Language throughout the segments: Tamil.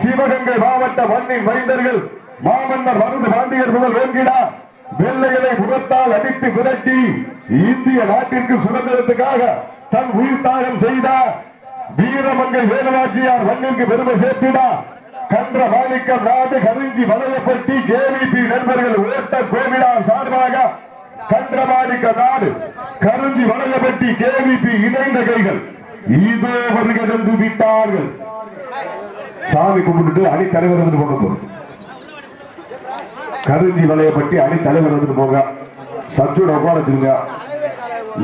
சிவகங்கை மாவட்ட மண்ணின் மைந்தர்கள் மாமன்னர் மருந்து பாண்டியர் முதல் வேங்கிடா வெள்ளைகளை முகத்தால் அடித்து விரட்டி இந்திய நாட்டிற்கு சுதந்திரத்துக்காக தன் உயிர் தாகம் செய்தார் வீரமங்கை வேலுவாச்சியார் மண்ணிற்கு பெருமை சேர்த்திடா கன்ற மாணிக்கம் நாடு கருஞ்சி வளையப்பட்டி கேவிபி நண்பர்கள் ஓட்ட கோவிலார் சார்பாக கன்றமாணிக்க நாடு கருஞ்சி வளையப்பட்டி கேவிபி இணைந்த கைகள். இதோ வருகிறது விட்டார்கள். சாமி கும்பிட்டுட்டு அணி தலைவர் வந்து போக போறோம் கருஞ்சி வளையப்பட்டி அணி தலைவர் வந்துட்டு போங்க. சச்சோட உட்கார வச்சிருங்க.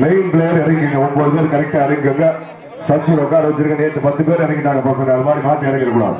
மெயின் பிளேயர் இறங்கிங்க ஒன்பது பேர் கரெக்டா இறங்கிக்கோங்க. சச்சோட உட்கார வச்சிருக்க நேற்று பத்து பேர் இறங்கிட்டாங்க பசங்க. அது மாதிரி மாத்தி இறங்கிடக்கூடாது.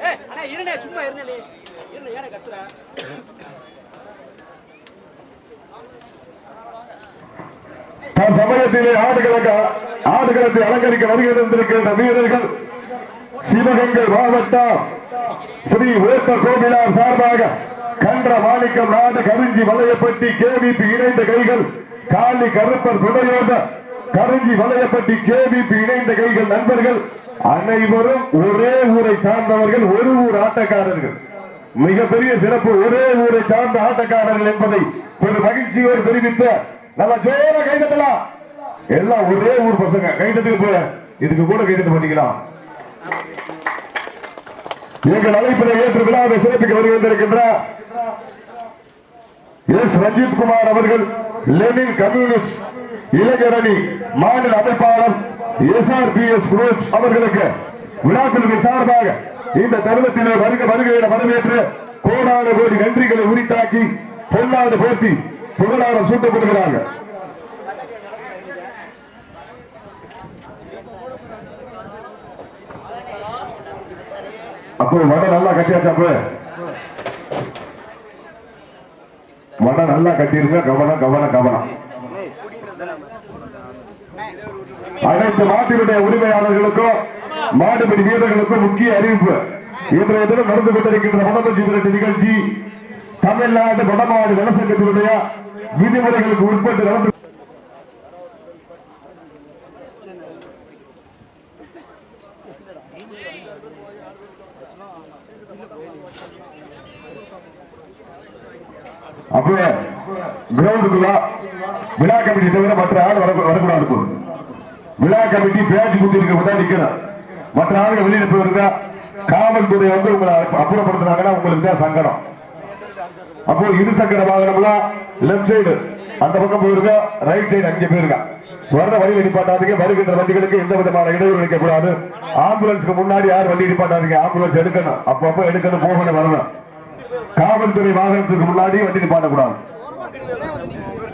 ஏய் அண்ணா இருண்ணே சும்மா இருண்ணே இருண்ணே ஏன கத்துற? சமயத்திலே ஆடுகளுக்கு ஆடுகளத்தை அலங்கரிக்க வருகின்ற வீரர்கள். சிவகங்கை மாவட்டம் ஸ்ரீ ஓட்ட கோபிலார் சார்பாக கன்ற மாணிக்கம் நாடு கருஞ்சி வளையப்பட்டி கேவிபி இணைந்த கைகள் காலி கருப்பர் துணையோட கருஞ்சி வளையப்பட்டி கேவிபி இணைந்த கைகள் நண்பர்கள் அனைவரும் ஒரே ஊரை சார்ந்தவர்கள் ஒரு ஊர் ஆட்டக்காரர்கள். மிகப்பெரிய சிறப்பு ஒரே ஊரை சார்ந்த ஆட்டக்காரர்கள் என்பதை ஒரு மகிழ்ச்சியோடு தெரிவித்த நல்லா ஜோர கைதட்டலாம் எல்லாம் ஒரே ஊர் பசங்க. கைதட்டுக்கு போய இதுக்கு கூட கைதட்டு பண்ணிக்கலாம் எங்கள் அழைப்பினை ஏற்று விழாவை சிறப்பிக்க வருகின்றிருக்கின்ற எஸ். ரஞ்சித் குமார் அவர்கள் லெனின் கம்யூனிஸ்ட் இளைஞரணி மாநில அமைப்பாளர் எஸ்ஆர்பிஎஸ் குரூப் அவர்களுக்கு விழாக்குழுவின் சார்பாக இந்த தருணத்திலே வருக வருகையிட வரவேற்று கோடான கோடி நன்றிகளை உரித்தாக்கி பொன்னாடு போட்டி புகழாரம் சூட்டப்படுகிறார்கள் அப்போ வடை நல்லா கட்டியாச்சாப்பு வடை நல்லா கட்டியிருக்க கவனம் கவனம் கவனம். அனைத்து மாட்டினுடைய உரிமையாளர்களுக்கும் மாடுபிடி வீரர்களுக்கும் முக்கிய அறிவிப்பு. இன்றைய தினம் நடந்து கொண்டிருக்கின்ற வடமஞ்சி விரட்டு நிகழ்ச்சி தமிழ்நாடு வடமாடு நலசங்கத்தினுடைய விதிமுறைகளுக்கு உட்பட்டு நடந்து கிரவுண்டுக்குள்ள விழா கமிட்டி தவிர மற்ற ஆள் வர வரக்கூடாது விழா கமிட்டி பேச்சு குத்தி இருக்க நிக்கணும். மற்ற ஆளுங்க வெளியில போயிருந்தா காவல்துறை வந்து உங்களை அப்பு- உங்களுக்கு தான் சங்கடம். அப்போ இரு சக்கர வாகனம்லாம் லெப்ட் சைடு அந்த பக்கம் போயிருக்க ரைட் சைடு அங்கே போயிருக்க வர்ற வழியில் நிப்பாட்டாதீங்க. வருகின்ற வண்டிகளுக்கு எந்த விதமான இடையூறு வைக்கக்கூடாது ஆம்புலன்ஸுக்கு ஆம்புலன்ஸ்க்கு முன்னாடி யார் வண்டி நிப்பாட்டாதீங்க? ஆம்புலன்ஸ் எடுக்கணும். அப்பப்போ எடுக்கணும் போகணும் வரணும். காவல்துறை வாகனத்துக்கு முன்னாடி வண்டி நிப்பாட்டக்கூடாது.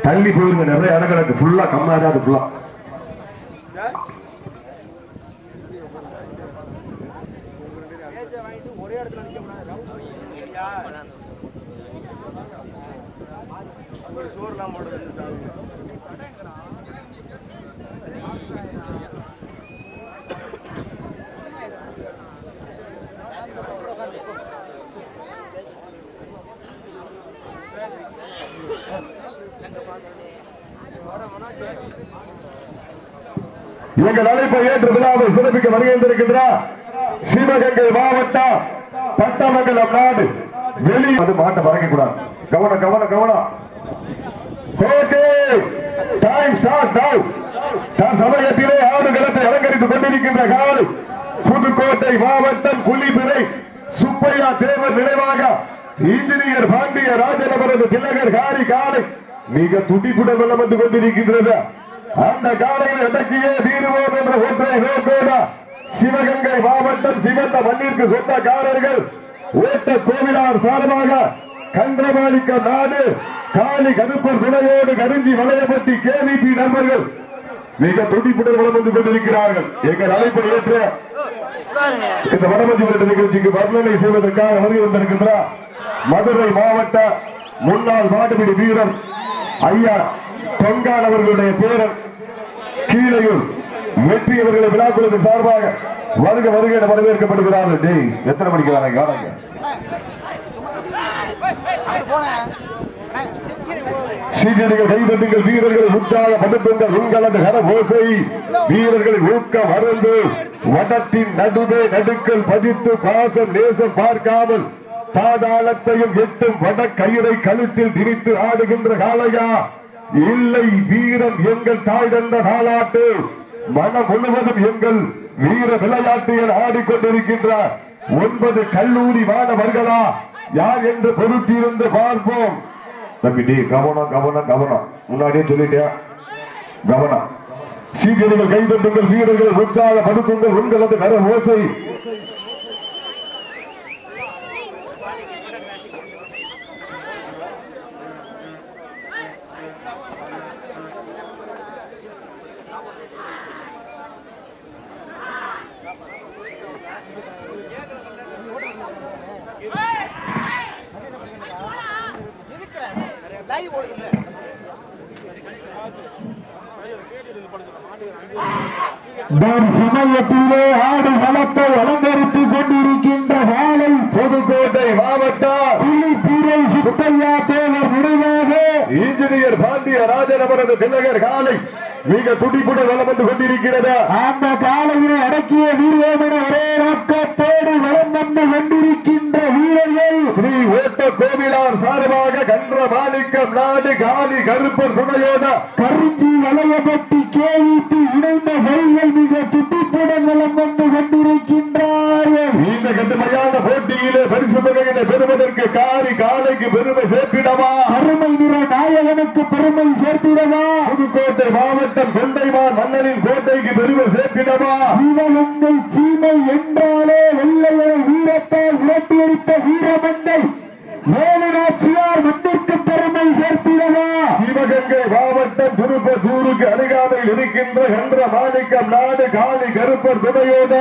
தள்ளி போயிருங்க நிறைய இடம் கிடக்கு ஃபுல்லா கம்மியாக அது ஃபுல்லா ஒரே இடத்துல நிக்க முடியாது. சோறுலாம் போடுறது. எங்கள் அழைப்பை ஏற்று விழாவை சிறப்பிக்க வருகின்றிருக்கின்றார் சிவகங்கை மாவட்டம் பட்டமங்கலம் நாடு. வெளியே அது மாட்டை மறைக்க கூடாது கவனம் கவனம் கவனம். கோட்டை சமயத்திலே ஆடு களத்தை அலங்கரித்துக் கொண்டிருக்கின்ற காலை. புதுக்கோட்டை மாவட்டம் குளிபிறை சுப்பையா தேவர் நினைவாக இன்ஜினியர் பாண்டிய ராஜனவரது திலகர் காரி காலை மிக துடிப்புடன் வெள்ளம் வந்து கொண்டிருக்கின்றது. அந்த காலையில் அடக்கியே தீருவோம் என்ற ஒன்றை நோக்கோடா சிவகங்கை மாவட்டம் சிவந்த மண்ணிற்கு சொந்தக்காரர்கள் ஓட்ட கோவிலார் சார்பாக கன்றமாளிக்க நாடு காளி கருப்பர் துணையோடு கருஞ்சி வளையப்பட்டி கேவிபி நண்பர்கள் மிக துடிப்புடன் வளம் வந்து கொண்டிருக்கிறார்கள். எங்கள் அழைப்பை ஏற்ற இந்த வடமஞ்சி விரட்டு நிகழ்ச்சிக்கு வர்ணனை செய்வதற்காக வருகை வந்திருக்கின்றார் மதுரை மாவட்ட முன்னாள் மாட்டுப்பிடி வீரர் ஐயா தொங்கான் அவர்களுடைய பேரன் கீழையூர் வெற்றி அவர்களை விழாக்குழுவின் சார்பாக வருக வருக என வரவேற்கப்படுகிறார்கள். எத்தனை மணிக்கு வராங்க? வாங்க சீனியர்கள் கைதட்டுங்கள் வீரர்களை உற்சாக உற்சாகப்படுத்துங்கள் உங்களது கர ஓசை வீரர்களை ஊக்க மறந்து வடத்தின் நடுவே நடுக்கல் பதித்து பாசம் நேசம் பார்க்காமல் பாதாளத்தையும் எட்டும் வட கயிறை கழுத்தில் திரித்து ஆடுகின்ற காளையா? இல்லை வீரம் எங்கள் தாய் தந்த நாளாட்டு மனம் முழுவதும் எங்கள் வீர விளையாட்டு என ஆடிக்கொண்டிருக்கின்ற ஒன்பது கல்லூரி மாணவர்களா? யார் என்று பொருத்தியிருந்து பார்ப்போம். தம்பி டேய் கவனம் கவனம் கவனம். முன்னாடியே சொல்லிட்டேன். கவனம். சீக்கிரங்கள் கைதட்டுங்கள் வீரர்கள் உற்சாகப்படுத்துங்கள் உங்களது கர ஓசை. லைவ் ஓடுதுல்ல நாம் சமயத்திலே ஆடு வளத்தை அலங்கரித்துக் கொண்டிருக்கின்ற வாழை புதுக்கோட்டை மாவட்டம் புலிப்பிரை சுத்தையா தேவர் நினைவாக இன்ஜினியர் பாண்டிய ராஜன் அவரது திலகர் காலை மிக துடிப்புடன் வளம் வந்து கொண்டிருக்கிறது? அந்த காலையினை அடக்கிய வீரர் என ஒரே நோக்கத்தோடு வளம் வந்து கொண்டிருக்கின்ற வீரர்கள். ஸ்ரீ ஓட்ட கோவிலார் சார்பாக கன்ற மாணிக்கம் நாடு காலி கருப்பர் துணையோட கருஞ்சி வளையப்பட்டி கேவிட்டு இணைந்த கைகள் மிக துடிப்புடன் வளம் வந்து கொண்டிருக்கின்றார்கள். இந்த கடுமையான போட்டியிலே பரிசு தொகையினை பெறுவதற்கு காரி காலைக்கு பெருமை சேர்த்திடவா? அருமை நிற நாயகனுக்கு பெருமை சேர்த்திடவா? புதுக்கோட்டை மாவட்டம் தொண்டைமான் மன்னனின் கோட்டைக்கு பெருமை சேர்த்திடவா சிவகங்கை சீமை என்றாலே வெள்ளையரை வீரத்தால் விரட்டியடித்த வீரமந்தை வேலுநாச்சியார் மண்ணிற்கு பெருமை சேர்த்திடவா? சிவகங்கை மாவட்டம் திருப்பத்தூருக்கு அருகாமையில் இருக்கின்ற என்ற மாணிக்கம் நாடு காலி கருப்பர் துணையோட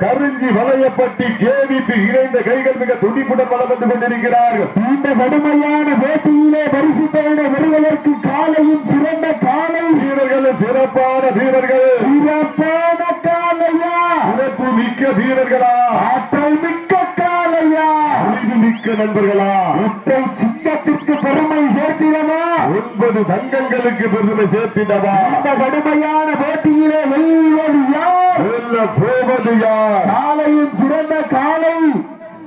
கருஞ்சி வளையப்பட்டி கேவிபி இணைந்த கைகள் மிக துடிப்புடன் வளம் வந்து கொண்டிருக்கிறார்கள். இந்த கடுமையான போட்டியிலே பரிசு பெற வருவதற்கு காலையும் சிறந்த காலை. வீரர்களும் சிறப்பான வீரர்கள். சிறப்பான காலையா? சிறப்பு மிக்க வீரர்களா? ஆற்றல் மிக்க காலையா? அறிவு மிக்க நண்பர்களா? ஒற்றை சிங்கத்திற்கு பெருமை சேர்த்திடவா? ஒன்பது தங்கங்களுக்கு பெருமை சேர்த்திடவா? இந்த கடுமையான போட்டியிலே வெல்வது யார்? வெல்ல போவது யார் காலையும் சிறந்த காலை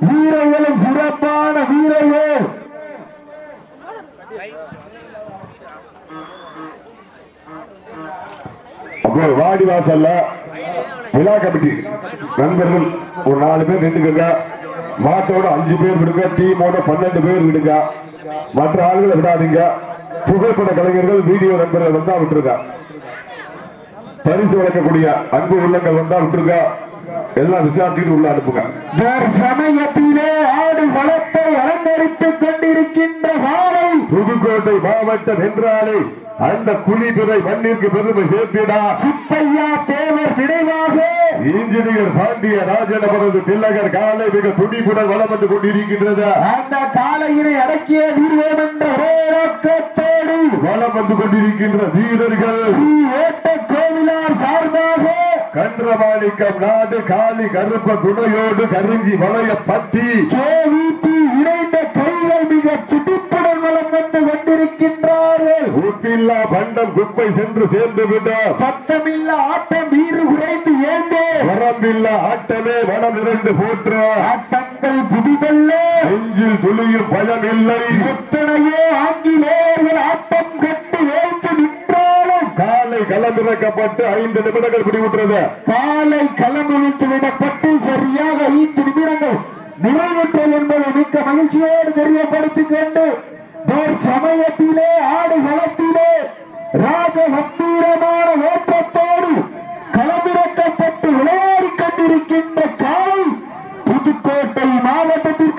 வீரர்களும் சிறப்பான வீரர்கள். வாடி வாசல்ல விழா கமிட்டி நண்பர்கள் ஒரு நாலு பேர் நின்றுக்குங்க. மாட்டோட அஞ்சு பேர் விடுங்க டீமோட பன்னெண்டு பேர் விடுங்க. மற்ற ஆளுகளை விடாதீங்க. புகைப்பட கலைஞர்கள் வீடியோ நண்பர்கள் வந்தா விட்டுருங்க. பரிசு வழங்கக்கூடிய அன்பு உள்ளங்கள் வந்தா விட்டுருங்க. எல்லாம் விசாரிச்சுட்டு உள்ள அனுப்புங்க. சமயத்திலே ஆடு வளத்தை அலங்கரித்துக் கொண்டிருக்கின்ற வாழை. புதுக்கோட்டை மாவட்டம் என்றாலே அந்த குளிபிறை மண்ணிற்கு பெருமை சேர்த்திடா. சுப்பையா தேவர் நினைவாக இன்ஜினியர் பாண்டிய ராஜன் அவரது தில்லகர் காலை மிக துடிப்புடன் வளம் வந்து கொண்டிருக்கின்றது. அந்த காலையினை அடக்கிய வீரர் என்ற வளம் வந்து கொண்டிருக்கின்ற வீரர்கள். கோவிலார் சார்பாக கன்றமாணிக்கம் நாடு காளி கருப்ப துணையோடு கருஞ்சி வளைய பட்டி. கேவிபி இணைந்த கைகள் மிக துடிப்புடன் வளம் வந்து கொண்டிருக்கின்றார்கள் உப்பில்லா பண்டம் குப்பை சென்று சேர்ந்து விட சத்தமில்லா ஆட்டம் வீறு குறைந்து ஏந்தே. வரம்பில்லா ஆட்டமே வனம் நிறைந்து போற்ற. ஆட்டங்கள் புதிதல்ல. நெஞ்சில் துளியும் பயம் இல்லை. எத்தனையோ ஆங்கிலேயர்கள் ஆட்டம் நின்றாலும் காலை களமிறக்கப்பட்டு ஐந்து நிமிடங்கள் பிடிவிட்டது காலை களமிழித்து விடப்பட்டு சரியாக ஐந்து நிமிடங்கள் நிறைவேற்றல் என்பதை மிக்க மகிழ்ச்சியோடு தெரியப்படுத்திக் கொண்டு சமயத்திலே ஆடு களத்திலே ராஜ கம்பீரமான ஓட்டத்தோடு களமிறக்கப்பட்டு விளையாடி கொண்டிருக்கின்ற காலை புதுக்கோட்டை மாவட்டத்தில்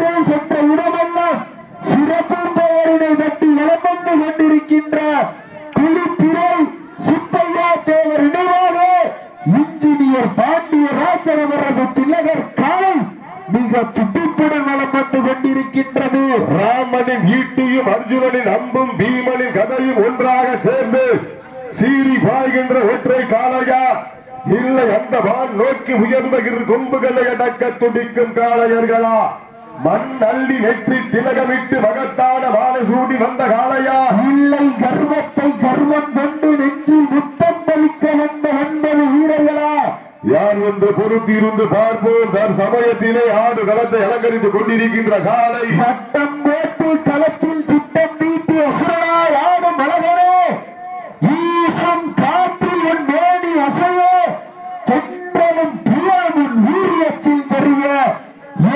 ராமனின் ஈட்டியும் அர்ஜுனனின் அம்பும் பீமனின் கதையும் ஒன்றாக சேர்ந்து சீறி பாய்கின்ற ஒற்றை காளையா? இல்லை அந்த வான் நோக்கி உயர்ந்த இரு கொம்புகளை அடக்க துடிக்கும் காளையர்களா? மண் அள்ளி நெற்றி திலகமிட்டு மகத்தான வாழை சூடி வந்த காளையா? இல்லை கர்வத்தை கர்வம் கொண்டு நெஞ்சில் முத்தம் பலிக்க வந்த ஒன்பது வீரர்களா யார் ஒன்று பொருத்தி இருந்து பார்ப்போம்? தன் சமயத்திலே ஆடு களத்தை அலங்கரித்துக் கொண்டிருக்கின்ற காலை சட்டம் போட்டு களத்தில் திட்டம் தீட்டி அசுரனாய் ஆடும் அழகனே ஈசம் காற்று என் மேடி அசையோ தென்றலும் புயலும் வீரியத்தில் தெரிய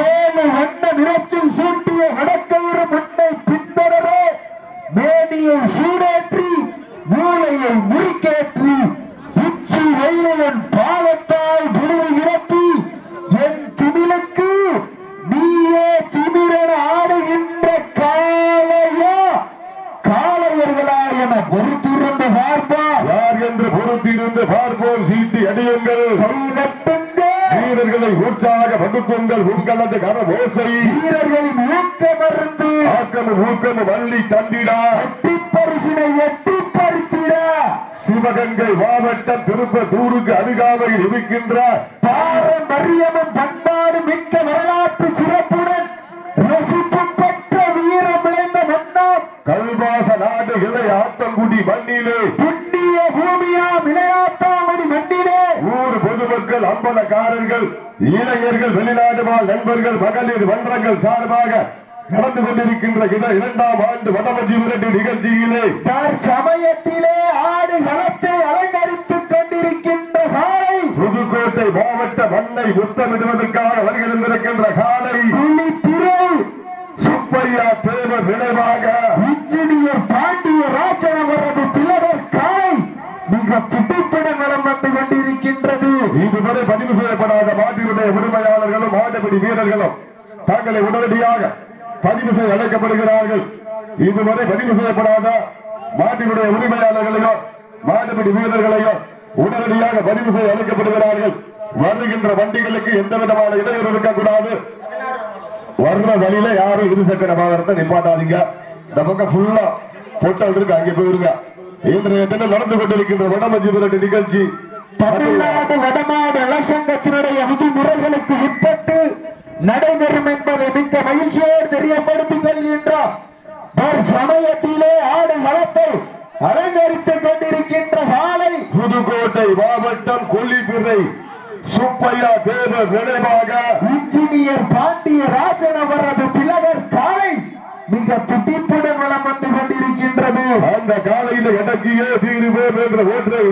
ஏழு வண்ண நிறத்தில் சூட்டிய வடக்கயிறு மண்ணை பின்தொடரே மேடியை சூடேற்றி மூளையை முறிக்கேற்றி உச்சி வெயிலன் பாலத்தால் வகுப்புங்கள் உங்களது கர ஓசை. வீரர்கள் மூக்க மருந்து ஆக்கமும் ஊக்கமும் வள்ளி தண்டிடா எட்டி பரிசினை எட்டி பறித்திட. சிவகங்கை மாவட்டம் திருப்பத்தூருக்கு அருகாமையில் இருக்கின்ற பாரம்பரியமும் பண்பாடு மிக்க வரலாற்று சிறப்புடன் ரசிப்பு பெற்ற வீரம் விளைந்த மன்னார் கல்வாச நாடு இலை ஆத்தங்குடி மண்ணிலே. புண்ணிய பூமியா விளையாட்டாமணி மண்ணிலே. ஊர் பொதுமக்கள் அம்பலக்காரர்கள் இளைஞர்கள் வெளிநாடு வாழ் நண்பர்கள் மகளிர் மன்றங்கள் சார்பாக நடந்து கொண்டிருக்கின்ற இரண்டாம் ஆண்டு வடமஞ்சி விரட்டு நிகழ்ச்சியிலே சமயத்திலே ஆடு களத்தை அலங்கரித்துக் கொண்டிருக்கின்ற காலை புதுக்கோட்டை மாவட்ட மண்ணை முத்தமிடுவதற்காக வருகின்றிருக்கின்ற காலை சுப்பையா தேவர் நினைவாக இன்ஜினியர் பாண்டிய ராஜன் அவரது திலகர் காலை மிக துடிப்புடன் வலம் வந்து கொண்டிருக்கின்றது இதுவரை பதிவு செய்யப்படாத மாட்டினுடைய உரிமையாளர்களும் வீரர்களும் தங்களை உடனடியாக பதிவு செய்ய அழைக்கப்படுகிறார்கள். இதுவரை பதிவு செய்யப்படாத மாட்டினுடைய உரிமையாளர்களையோ மாட்டுப்படி வீரர்களையோ உடனடியாக பதிவு செய்ய அழைக்கப்படுகிறார்கள். வருகின்ற வண்டிகளுக்கு எந்த விதமான இடையூறு இருக்கக்கூடாது. வர்ற வழியில யாரும் இருசக்கர வாகனத்தை நிப்பாட்டாதீங்க. இந்த பக்கம் ஃபுல்லா பொட்டல் இருக்கு அங்கே போயிருங்க. இன்றைய தினம் நடந்து கொண்டிருக்கின்ற வடமஞ்சி விரட்டு நிகழ்ச்சி தமிழ்நாடு வடமாடு நலசங்கத்தினுடைய விதிமுறைகளுக்கு உட்பட்டு நடைபெறும் என்பதை மிக்க மகிழ்ச்சியோடு தெரியப்படுத்திக் கொள்கின்றோம். சமயத்திலே ஆடு வளத்தை அலங்கரித்துக் கொண்டிருக்கின்ற காலை புதுக்கோட்டை மாவட்டம் கொல்லிப்பிறை சுப்பையா தேவர் நினைவாக இன்ஜினியர் பாண்டிய ராஜன் அவரது திலகர் காலை மிக துடிப்புடன் வளம் வந்து கொண்டிருக்கின்றது. அந்த காலையில் எனக்கியே தீருவோம் என்ற ஒன்றை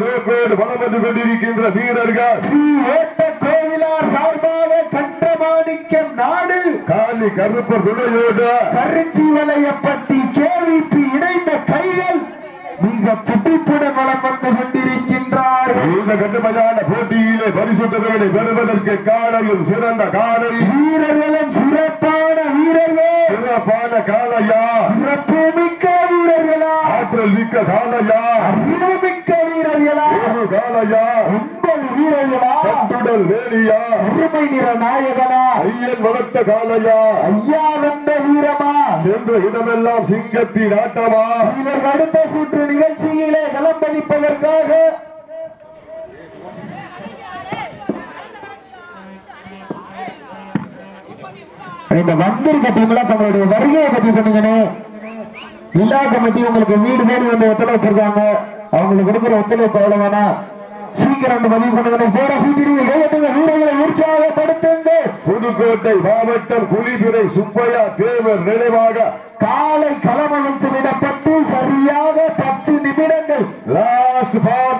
நோக்கோடு வளம் வந்து கொண்டிருக்கின்ற வீரர்கள் கோவிலார் சார்பாக கன்றமாணிக்கம் நாடு. காலி கருப்பர் துணையோடு கருச்சி வலையப்பட்டி கேவிபி இணைந்த கைகள் மிக துடிப்புடன் வளம் வந்து கொண்டிருக்கின்றார். இந்த கட்டுமையான போட்டியிலே பரிசுத்தவர்களை பெறுவதற்கு காலையில் சிறந்த காலை. வீரர்களும் சிறப்பான வீரர்கள். சிறப்பான காலையா? சிறப்பு மிக்க வீரர்களா? ஆற்றல் மிக்க காலையா? உங்கள் கட்டுடல் வேலியா? அருமை நிற நாயகனா? ஐயன் வளர்த்த காலையா ஐயா வந்த வீரமா? சென்ற இடமெல்லாம் சிங்கத்தின் ஆட்டமா? இதற்கு அடுத்த சுற்று நிகழ்ச்சியிலே களம்பளிப்பதற்காக இந்த வந்திருக்க டீம்ல தங்களுடைய வருகையை பத்தி சொன்னீங்கன்னு விழா கமிட்டி உங்களுக்கு வீடு வீடு வந்து வச்சிருக்காங்க. அவங்களுக்கு கொடுக்குற ஒத்துழைப்பு அவ்வளவுதானா? சீக்கிரம் பதிவு பண்ணுங்க சேர சீக்கிரம் வீரர்களை உற்சாகப்படுத்துங்க. புதுக்கோட்டை மாவட்டம் குளிபிரை சுப்பையா தேவர் நினைவாக காலை களமளித்து விடப்பட்டு சரியாக பத்து நிமிடங்கள். லாஸ்ட் பார்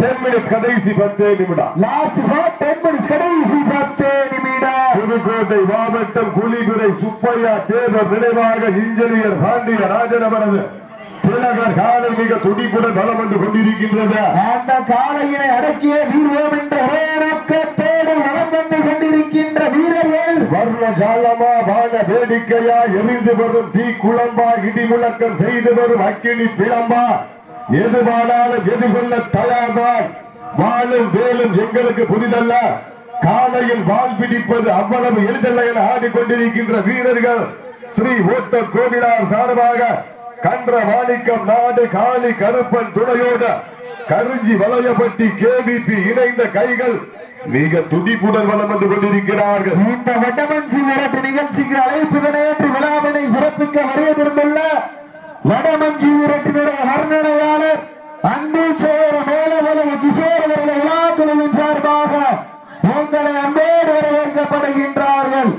டென் மினிட்ஸ் கடைசி பத்து நிமிடம். லாஸ்ட் ஃபார் டென் மினிட்ஸ் கடைசி பத்து நிமிடம். புதுக்கோட்டை மாவட்டம் குளிபிரை சுப்பையா தேர்தல் நினைவாக இன்ஜினியர் பாண்டிய ராஜன் அவரது காலை மிக துடிப்புடன் பலம் வந்து கொண்டிருக்கின்றது. அந்த காலையினை அடக்கிய வீரவோம் என்ற ஒரே நோக்கத்தோடு வளம் வந்து கொண்டிருக்கின்ற வீரர்கள். வர்ண ஜாலமா வான வேடிக்கையா எரிந்து வரும் தீ குழம்பா இடி முழக்கம் செய்து வரும் அக்கினி பிளம்பா எதுவானாலும் எதிர்கொள்ள தயார்தான் வாழும் வேலும் எங்களுக்கு புதிதல்ல. காலையில் வால் பிடிப்பது அவ்வளவு எளிதல்ல என ஆடிக்கொண்டிருக்கின்ற வீரர்கள் ஸ்ரீ ஓட்ட கோவிலார் சார்பாக கன்ற வாணிக்கம் நாடு காளி கருப்பன் துணையோட கருஞ்சி வளையப்பட்டி கேபிபி இணைந்த கைகள் மிக துடிப்புடன் வளம் வந்து கொண்டிருக்கிறார்கள். இந்த வடமஞ்சி விரட்டு நிகழ்ச்சிக்கு அழைப்புதனே ஏற்று விழாவினை சிறப்பிக்க வருவதிருந்துள்ள வடமஞ்சி விரட்டினுடைய வர்ணனையாளர் அன்பு சேர மேலவலை கிஷோர் அவர்கள் விழாக்குழுவின் சார்பாக உங்களை அன்போடு வரவேற்கப்படுகின்றார்கள்.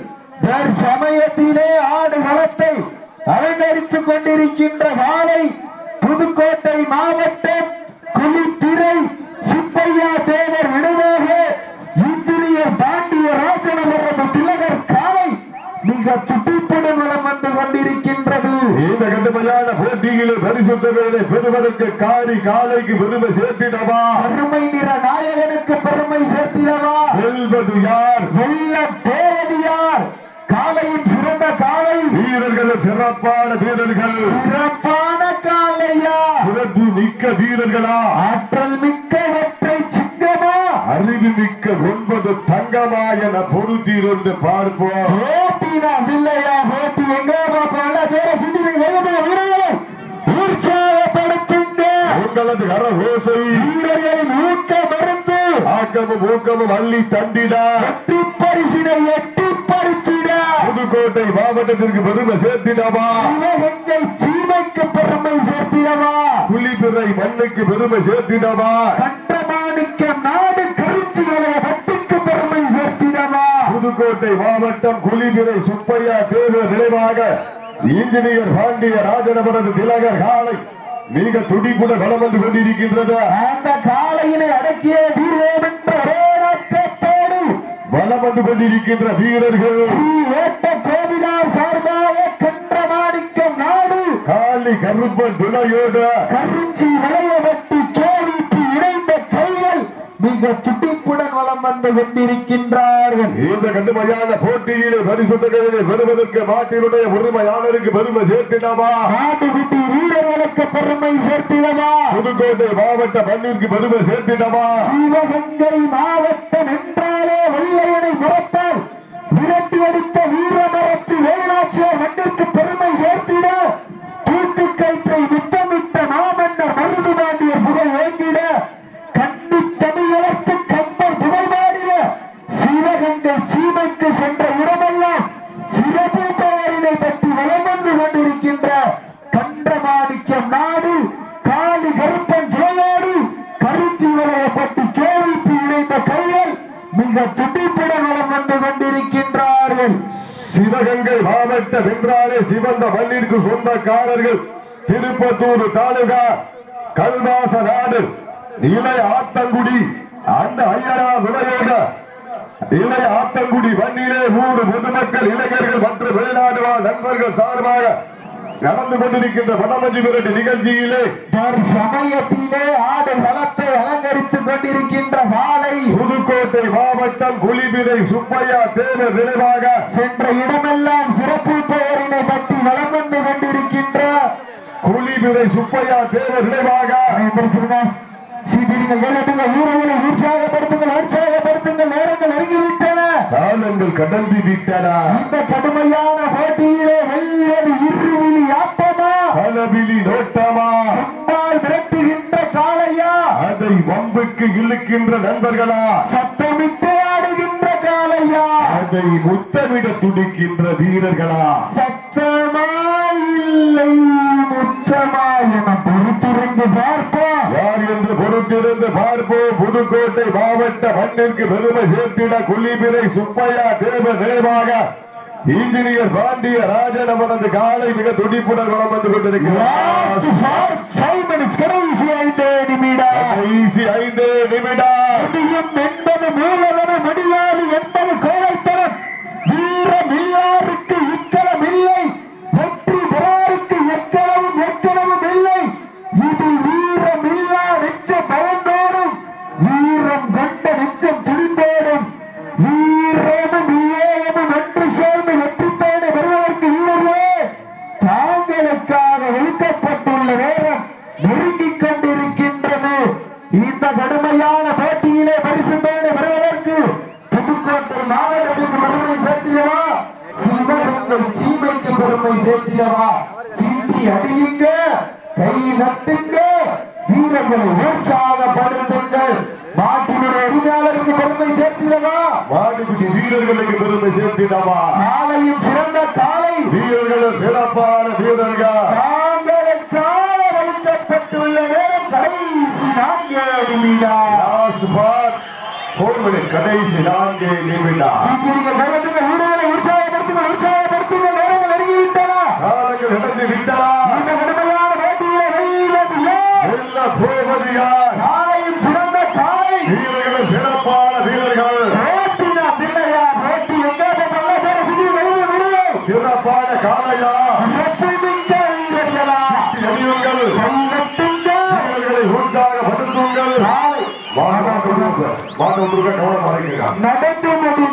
தற்சமயத்திலே ஆடு வளத்தை அலங்கரித்துக் கொண்டிருக்கின்ற காலை புதுக்கோட்டை மாவட்டம் குளித்திரை சுப்பையா தேவர் விடுவாக இன்ஜினியர் பாண்டிய ராஜனவரது திலகர் காலை மிக துடிப்புடன் வளம் வந்து கொண்டிருக்கின்றது. இந்த கடுமையான போட்டியில் பரிசுத்தங்களை பெறுவதற்கு காரி காலைக்கு பெருமை சேர்த்திடவா? பெருமை நிற நாயகனுக்கு பெருமை சேர்த்திடவா? வெல்வது யார் வெள்ளம் தேவதியார். காலையின் சிறந்த காலை. வீரர்கள் சிறப்பான வீரர்கள். சிறப்பான காலையா? சிறப்பு மிக்க வீரர்களா? ஆற்றல் மிக்க ஒற்றை சிங்கமா? அறிவு மிக்க ஒன்பது தங்கமா என பொருத்தியிருந்து பார்ப்போம். ஓட்டினா இல்லையா ஓட்டி எங்க பாப்பால பேர சிந்தி எழுதிய வீரர்களை உற்சாகப்படுத்துங்க. உங்களது கர ஓசை வீரர்களின் ஊக்க மருந்து ஆக்கமும் ஊக்கமும் அள்ளி தண்டிட எட்டி பரிசினை எட்டி பறித்திட புதுக்கோட்டை மாவட்டத்திற்கு பெருமை சேர்த்திடவா? சீமைக்கு பெருமை சேர்த்திடவா? புலிபிறை மண்ணுக்கு பெருமை சேர்த்திடவா? கண்டமாணிக்கம் நாடு வளைய வட்டிக்கு பெருமை சேர்த்திடவா? புதுக்கோட்டை மாவட்டம் குளிபிரை சுப்பையா தேர்தல் நினைவாக இன்ஜினியர் பாண்டிய ராஜனவரது திலகர் காலை மிக துடிப்புடன் வளம் வந்து கொண்டிருக்கின்றது. அந்த காலையினை அடக்கிய வீரேன் என்ற வளம் வந்து கொண்டிருக்கின்ற வீரர்கள். கோவிலார் சார்பாக கன்றமாணிக்கம் நாடு. காலி கருப்பன் துணையோடு. கருஞ்சி வளைய வட்டி கேவிக்கு இணைந்த கைகள் மிக துடிப்புடன் வலம் வந்து கொண்டிருக்கின்றார்கள் இந்த கடுமையான போட்டியிலே பரிசுத்தங்களை பெறுவதற்கு நாட்டினுடைய உரிமையாளருக்கு பெருமை சேர்த்திடவா? விட்டு வீரர்களுக்கு பெருமை சேர்த்திடவா? புதுக்கோட்டை மாவட்ட மண்ணிற்கு பெருமை சேர்த்திடவா? சிவகங்கை மாவட்டம் என்றாலே வெள்ளையனை முறத்தால் விரட்டி அடித்த வீரமரத்து வேலாட்சியர் மண்ணிற்கு பெருமை சேர்த்திட மாவட்டம் என்றாலே சிவந்த மண்ணிற்கு சொந்தக்காரர்கள். திருப்பத்தூர் தாலுகா கல்வாச நாடு இலை ஆத்தங்குடி அந்த ஐயரா துணையோட இலை ஆத்தங்குடி மண்ணிலே ஊர் பொதுமக்கள் இளைஞர்கள் மற்றும் வெளிநாடு வாழ் நண்பர்கள் சார்பாக நடந்து கொண்டிருக்கின்ற வடமஞ்சி விரட்டு நிகழ்ச்சியிலே சமயத்திலே ஆடு களத்தை அலங்கரித்துக் கொண்டிருக்கின்ற மாலை புதுக்கோட்டை மாவட்டம் குளிபிரை சுப்பையா தேவர் நினைவாக சென்ற இடமெல்லாம் குளிபிரை சுப்பையா தேவர் நினைவாக. உற்சாகப்படுத்துங்கள் உற்சாகப்படுத்துங்கள் நேரங்கள் நெருங்கிவிட்டன காலங்கள் கடந்து விட்டன. இந்த கடுமையான போட்டியிலே வெல்வது இருவிழி ஆட்டமா? கனவிலி நோட்டமா? முன்னால் விரட்டுகின்ற காளையா? அதை வம்புக்கு இழுக்கின்ற நண்பர்களா? சத்தமிட்டு ஆடுகின்ற அதை முத்தமிட துடிக்கின்ற வீரர்களா? சத்தமா? இல்லை. வெளிச்சமா என பொறுத்திருந்து பார்ப்போம். யார் என்று பொறுத்திருந்து பார்ப்போம். புதுக்கோட்டை மாவட்ட மண்ணிற்கு பெருமை சேர்த்திட கொல்லிபிரை சுப்பையா தேவ நினைவாக இன்ஜினியர் பாண்டிய ராஜன் அவரது காலை மிக துடிப்புடன் வளம் வந்து கொண்டிருக்கிறார். ஐந்து நிமிடம் முடியாது என்பது வீரர்களுக்கு பெருமை சேர்த்திடவா? காலையும் சிறந்த காலை வீரர்கள் சிறப்பான வீரர்கள். கடைசி நான்கு நிமிடம். கடைசி நான்கு நிமிடம். ಬಾಂಧವರಿಗೆ ನೋಡೋ ಮಾಡಿದ್ದೀರಾ ನಮ್ಮದು